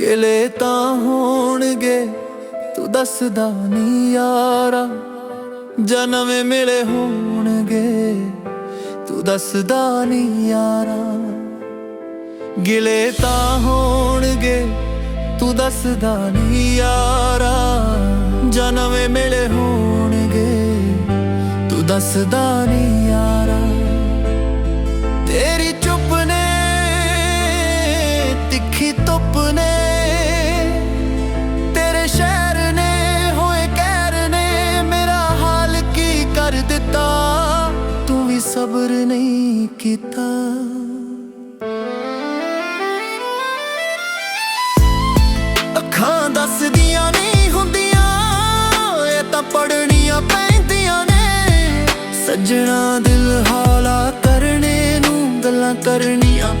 ਗਿਲੇ ਤਾਂ ਹੋਣਗੇ, ਤੂੰ ਦੱਸਦਾ ਨਹੀਂ ਯਾਰਾ। ਜਨਮ ਮਿਲੇ ਹੋਣਗੇ, ਤੂੰ ਦੱਸਦਾ ਨਹੀਂ ਯਾਰਾ। ਗਿਲੇ ਤਾਂ ਹੋਣਗੇ, ਤੂੰ ਦੱਸਦਾ ਨਹੀਂ ਯਾਰਾ। ਜਨਮ ਮਿਲੇ ਹੋਣਗੇ, ਤੂੰ ਦੱਸਦਾ ਨਹੀਂ ਸਬਰ ਨਹੀਂ ਕੀਤਾ। ਅੱਖਾਂ ਦੱਸਦੀਆਂ ਨਹੀਂ ਹੁੰਦੀਆਂ, ਇਹ ਤਾਂ ਪੜਨੀਆਂ ਪੈਂਦੀਆਂ ਨੇ। ਸੱਜਣਾ ਦਿਲ ਹੌਲਾ ਕਰਨੇ ਨੂੰ ਗੱਲਾਂ ਕਰਨੀਆਂ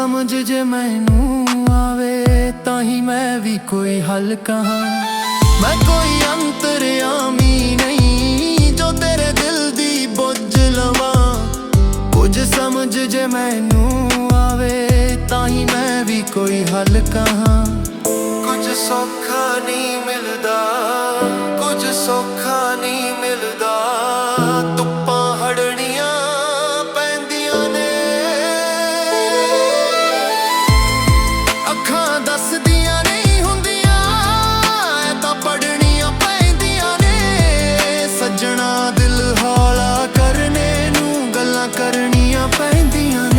ਸਮਝ ਜੇ ਮੈਨੂੰ ਆਵੇ ਤਾਂ ਹੀ ਮੈਂ ਵੀ ਕੋਈ ਹੱਲ ਕਹਾਂ। ਮੈਂ ਕੋਈ ਅੰਤਰਆਮੀ ਨਹੀਂ, ਜੋ ਤੇਰੇ ਦਿਲ ਦੀ ਬੁੱਝ ਲਵਾਂ। ਕੁਝ ਸਮਝ ਜੇ ਮੈਨੂੰ ਆਵੇ ਤਾਂ ਹੀ ਮੈਂ ਵੀ ਕੋਈ ਹੱਲ ਕਹਾਂ। ਕੁਝ ਸੌਖਾ ਨਹੀਂ ਮਿਲਦਾ, ਕੁਝ ਸੌਖਾ ਨਹੀਂ ਮਿਲਦਾ। ਕਰਨੀਆਂ ਪੈਂਦੀਆਂ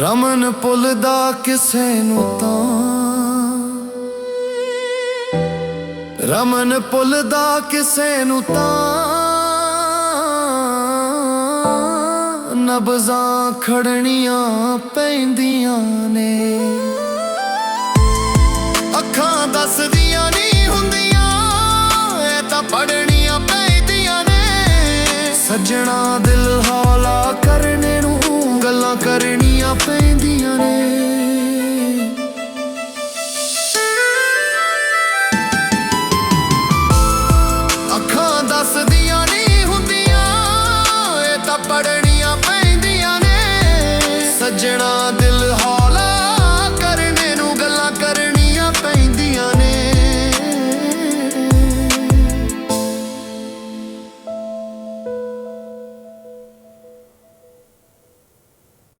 ਰਮਨ ਪੁੱਲ ਦਾ ਕਿਸੇ ਨੂੰ ਤਾਂ। ਰਮਨ ਪੁੱਲ ਦਾ ਕਿਸੇ ਨੂੰ ਤਾਂ। ਨਬਜ਼ਾਂ ਖੜਨੀਆਂ ਪੈਂਦੀਆਂ ਨੇ। ਅੱਖਾਂ ਦੱਸਦੀਆਂ ਨਹੀਂ ਹੁੰਦੀਆਂ ਇਹ ਤਾਂ ਪੜਨੀਆਂ ਪੈਂਦੀਆਂ ਨੇ। ਸੱਜਣਾ ਦਿਲ ਹੌਲਾ ਕਰਨੇ ਕਰਨੀਆਂ ਪੈਂਦੀਆਂ ਨੇ। ਅੱਖਾਂ ਦੱਸਦੀਆਂ ਨਹੀਂ ਹੁੰਦੀਆਂ ਇਹ ਤਾਂ ਪੜਨੀਆਂ ਪੈਂਦੀਆਂ ਨੇ। ਸੱਜਣਾ ਦਿਲ